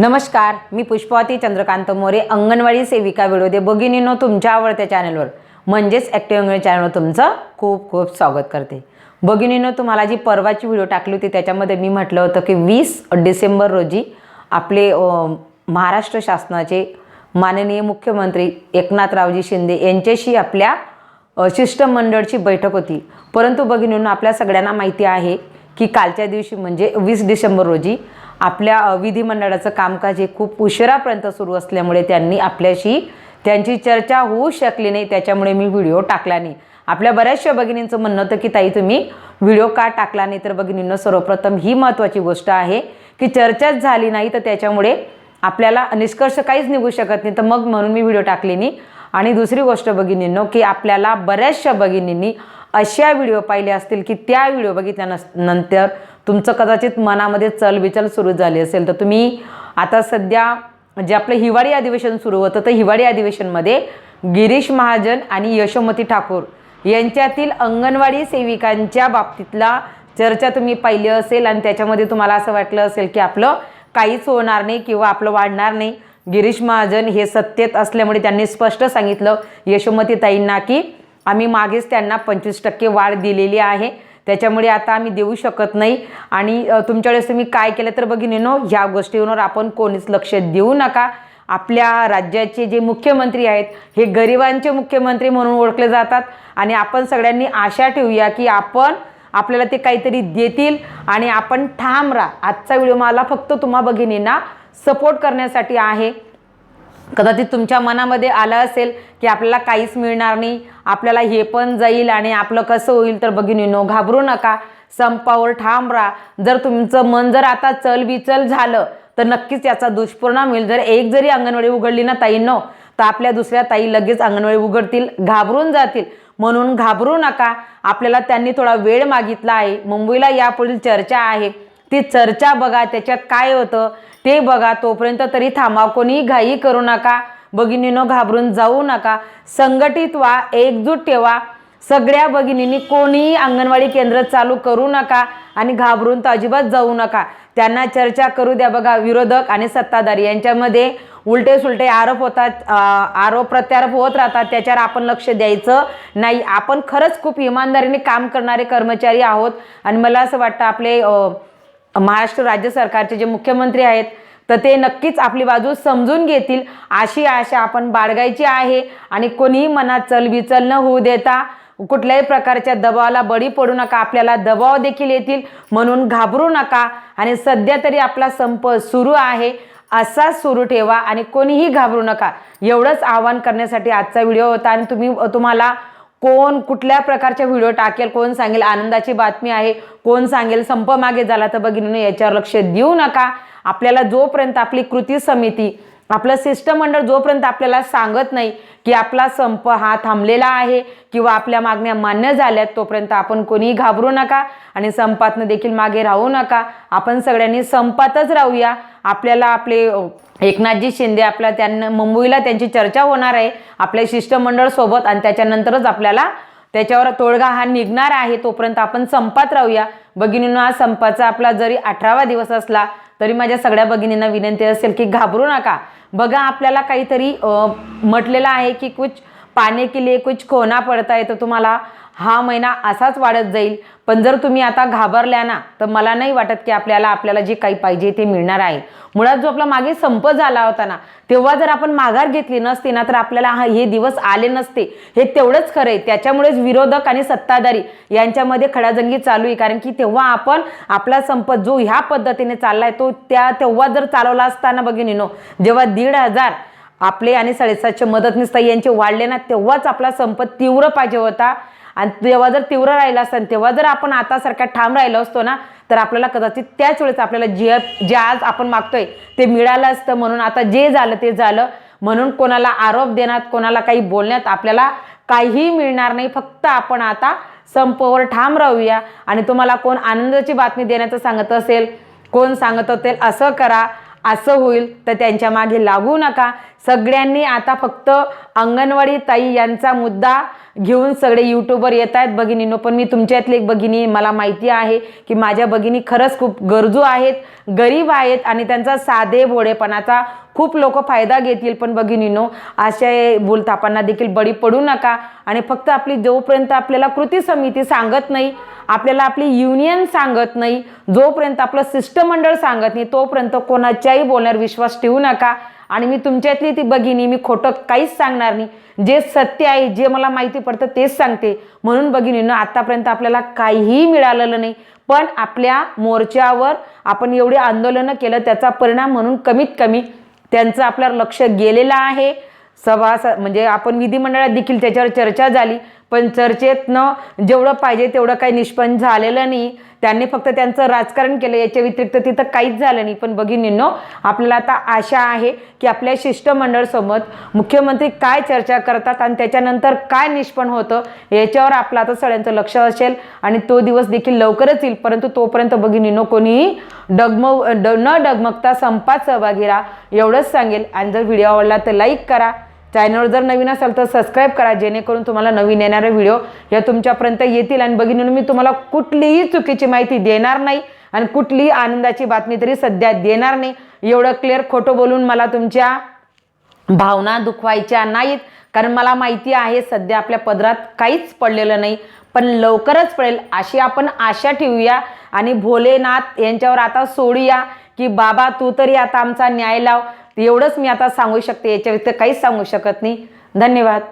नमस्कार मी पुष्पावती चंद्रकांत मोरे अंगणवाडी सेविका व्हिडिओ दे भगिनीनो तुमच्या आवडत्या चॅनलवर. म्हणजेच ॲक्टिव्ह अंगणवाडी चॅनलवर तुमचं खूप खूप स्वागत करते. भगिनीनो तुम्हाला जी परवाची व्हिडिओ टाकली होती त्याच्यामध्ये मी म्हटलं होतं की वीस डिसेंबर रोजी आपले महाराष्ट्र शासनाचे माननीय मुख्यमंत्री एकनाथरावजी शिंदे यांच्याशी आपल्या शिष्टमंडळची बैठक होती. परंतु भगिनींनो आपल्या सगळ्यांना माहिती आहे की कालच्या दिवशी म्हणजे वीस डिसेंबर रोजी आपल्या विधिमंडळाचं कामकाज हे खूप उशिरापर्यंत सुरू असल्यामुळे त्यांनी आपल्याशी त्यांची चर्चा होऊ शकली नाही त्याच्यामुळे मी व्हिडिओ टाकला नाही. आपल्या बऱ्याचशा भगिनींचं म्हणणं होतं की ताई तुम्ही व्हिडिओ का टाकला नाही? तर भगिनींना सर्वप्रथम ही महत्त्वाची गोष्ट आहे की चर्चाच झाली नाही तर त्याच्यामुळे आपल्याला निष्कर्ष काहीच निघू शकत नाही. तर मग म्हणून मी व्हिडिओ टाकले नाही. आणि दुसरी गोष्ट भगिनींनो की आपल्याला बऱ्याचशा भगिनींनी अशा व्हिडिओ पाहिले असतील की त्या व्हिडिओ बघितल्यानंतर तुमचं कदाचित मनामध्ये चलबिचल सुरू झाली असेल तर तुम्ही आता सध्या जे आपलं हिवाळी अधिवेशन सुरू होतं तर हिवाळी अधिवेशनमध्ये गिरीश महाजन आणि यशोमती ठाकूर यांच्यातील अंगणवाडी सेविकांच्या बाबतीतला चर्चा तुम्ही पाहिली असेल आणि त्याच्यामध्ये तुम्हाला असं वाटलं असेल की आपलं काहीच होणार नाही किंवा आपलं वाढणार नाही. गिरीश महाजन हे सत्तेत असल्यामुळे त्यांनी स्पष्ट सांगितलं यशोमती ताईंना की आम्ही मागेच त्यांना पंचवीस टक्के वाढ दिलेली आहे. त्याच्यामुळे आता आम्ही देऊ शकत नाही. आणि तुमच्या वेळेस तुम्ही काय केलं तर बघिनीनो ह्या गोष्टींवर आपण कोणीच लक्ष देऊ नका. आपल्या राज्याचे जे मुख्यमंत्री आहेत हे गरिबांचे मुख्यमंत्री म्हणून ओळखले जातात. आणि आपण सगळ्यांनी आशा ठेवूया की आपण आपल्याला ते काहीतरी देतील. आणि आपण ठाम राहा. आजचा व्हिडिओ मला फक्त तुम्हा भगिनींना सपोर्ट करण्यासाठी आहे. कदाचित तुमच्या मनामध्ये आलं असेल की आपल्याला काहीच मिळणार नाही आपल्याला हे पण जाईल आणि आपलं कसं होईल तर भगिनीनो घाबरू नका संपावर ठाम राहा. जर तुमचं मन जर आता चलबिचल झालं तर नक्कीच याचा दुष्परिणाम होईल. जर एक जरी अंगणवाडी उघडली ना ताईंनो तर आपल्या दुसऱ्या ताई लगेच अंगणवाडी उघडतील घाबरून जातील. म्हणून घाबरू नका. आपल्याला त्यांनी थोडा वेळ मागितला आहे. मुंबईला यापुढील चर्चा आहे. ती चर्चा बघा त्याच्यात काय होतं? ते बघा तोपर्यंत तरी थांबा कोणी घाई करू नका भगिनीनं घाबरून जाऊ नका. संघटित व्हा एकजूट ठेवा. सगळ्या भगिनींनी कोणीही अंगणवाडी केंद्र चालू करू नका आणि घाबरून तर अजिबात जाऊ नका. त्यांना चर्चा करू द्या बघा विरोधक आणि सत्ताधारी यांच्यामध्ये उलटे सुलटे आरोप होतात आरोप प्रत्यारोप होत राहतात. त्याच्यावर आपण लक्ष द्यायचं नाही. आपण खरंच खूप इमानदारीने काम करणारे कर्मचारी आहोत. आणि मला असं वाटतं आपले महाराष्ट्र राज्य सरकारचे जे मुख्यमंत्री आहेत तर ते नक्कीच आपली बाजू समजून घेतील. अशी आशा आपण बाळगायची आहे आणि कोणीही मनात चलबिचल न होऊ देता कुठल्याही प्रकारच्या दबावाला बळी पडू नका. आपल्याला दबाव देखील येतील. म्हणून घाबरू नका आणि सध्या तरी आपला संप सुरू आहे. असाच सुरू ठेवा आणि कोणीही घाबरू नका. एवढंच आवाहन करण्यासाठी आजचा व्हिडिओ होता आणि तुम्ही तुम्हाला कोण कुठल्या प्रकारच्या व्हिडिओ टाकेल कोण सांगेल आनंदाची बातमी आहे कोण सांगेल संप मागे झाला तर बघितलं याच्यावर लक्ष देऊ नका. आपल्याला जोपर्यंत आपली कृती समिती आपलं शिष्टमंडळ जोपर्यंत आपल्याला सांगत नाही की आपला संप हा थांबलेला आहे किंवा आपल्या मागण्या मान्य झाल्यात तोपर्यंत आपण कोणीही घाबरू नका आणि संपातनं देखील मागे राहू नका. आपण सगळ्यांनी संपातच राहूया. आपल्याला आपले एकनाथजी शिंदे आपल्या त्यांना मुंबईला त्यांची चर्चा होणार आहे आपल्या शिष्टमंडळ सोबत आणि त्याच्यानंतरच आपल्याला त्याच्यावर तोडगा हा निघणार आहे. तोपर्यंत आपण संपात राहूया. भगिनींना हा संपाचा आपला जरी अठरावा दिवस असला तरी माझ्या सगळ्या भगिनींना विनंती असेल की घाबरू नका. बघा आपल्याला काहीतरी म्हटलेलं आहे की कुछ पाने के लिए कुछ खोना पडता आहे तर तुम्हाला? हा महिना असाच वाढत जाईल. पण जर तुम्ही आता घाबरल्या ना तर मला नाही वाटत की आपल्याला आपल्याला जे काही पाहिजे ते मिळणार आहे. मुळात जो आपला मागे संप झाला होता ना तेव्हा जर आपण माघार घेतली नसती ना तर आपल्याला हा हे दिवस आले नसते. हे तेवढंच खरं आहे. त्याच्यामुळेच विरोधक आणि सत्ताधारी यांच्यामध्ये खडाजंगी चालू आहे. कारण की तेव्हा आपण आपला संप जो ह्या पद्धतीने चाललाय तो त्या तेव्हा जर चालवला असताना बघिनीनो जेव्हा दीड हजार आपले आणि साडेसातशे मदतनीस ताई यांचे वाढले ना तेव्हाच आपला संप तीव्र पाहिजे होता. आणि तेव्हा जर तीव्र राहिला असता आणि तेव्हा जर आपण आतासारखा ठाम राहिलो असतो ना तर आपल्याला कदाचित त्याच वेळेस आपल्याला जे जे आज आपण मागतोय ते मिळालं असतं. म्हणून आता जे झालं ते झालं. म्हणून कोणाला आरोप देण्यात कोणाला काही बोलण्यात आपल्याला काहीही मिळणार नाही. फक्त आपण आता संपवर ठाम राहूया. आणि तुम्हाला कोण आनंदाची बातमी देण्याचं सांगत असेल कोण सांगत असेल असं करा. असं होईल तर त्यांच्या मागे लागू नका. सगळ्यांनी आता फक्त अंगणवाडी ताई यांचा मुद्दा घेऊन सगळे यूट्यूबवर येत आहेत. भगिनीनो पण मी तुमच्यातली एक भगिनी मला माहिती आहे की माझ्या भगिनी खरंच खूप गरजू आहेत गरीब आहेत आणि त्यांचा साधे भोळेपणाचा खूप लोक फायदा घेतील. पण भगिनीनो अशा बोलतापांना देखील बळी पडू नका. आणि फक्त आपली जोपर्यंत आपल्याला कृती समिती सांगत नाही आपल्याला आपली युनियन सांगत नाही जोपर्यंत आपलं शिष्टमंडळ सांगत नाही तोपर्यंत कोणाच्याही बोलण्यावर विश्वास ठेवू नका. आणि मी तुमच्यातली ती भगिनी मी खोटं काहीच सांगणार नाही. जे सत्य आहे जे मला माहिती पडतं तेच सांगते. म्हणून भगिनीनं आत्तापर्यंत आपल्याला काहीही मिळालेलं नाही. पण आपल्या मोर्चावर आपण एवढी आंदोलनं केलं त्याचा परिणाम म्हणून कमीत कमी त्यांचं आपल्यावर लक्ष गेलेलं आहे. सभासद म्हणजे आपण विधिमंडळात देखील त्याच्यावर चर्चा झाली. पण चर्चेतनं जेवढं पाहिजे तेवढं काही निष्पन्न झालेलं नाही. त्यांनी फक्त त्यांचं राजकारण केलं. याच्या व्यतिरिक्त तिथं काहीच झालं नाही. पण भगिनींनो आपल्याला आता आशा आहे की आपल्या शिष्टमंडळसोबत मुख्यमंत्री काय चर्चा करतात आणि त्याच्यानंतर काय निष्पन्न होतं याच्यावर आपलं आता सगळ्यांचं लक्ष असेल आणि तो दिवस देखील लवकरच येईल. परंतु तोपर्यंत भगिनींनो कोणीही डगमग ड न डगमगता संपात सहभागी राहा. एवढंच सांगेल. आणि जर व्हिडिओ आवडला तर लाईक करा. चॅनलवर जर नवीन असाल तर सबस्क्राईब करा जेणेकरून तुम्हाला नवीन येणारे व्हिडिओ या तुमच्यापर्यंत येतील. आणि भगिनीनं मी तुम्हाला कुठलीही चुकीची माहिती देणार नाही आणि कुठलीही आनंदाची बातमी तरी सध्या देणार नाही. एवढं क्लिअर खोटं बोलून मला तुमच्या भावना दुखवायच्या नाहीत. कारण मला माहिती आहे सध्या आपल्या पदरात काहीच पडलेलं नाही. पण लवकरच पडेल अशी आपण आशा ठेवूया. आणि भोलेनाथ यांच्यावर आता सोडूया की बाबा तू तरी आता आमचा न्याय लाव. एवढंच मी आता सांगू शकते याच्या व्यतिरिक्त काहीच सांगू शकत नाही. धन्यवाद.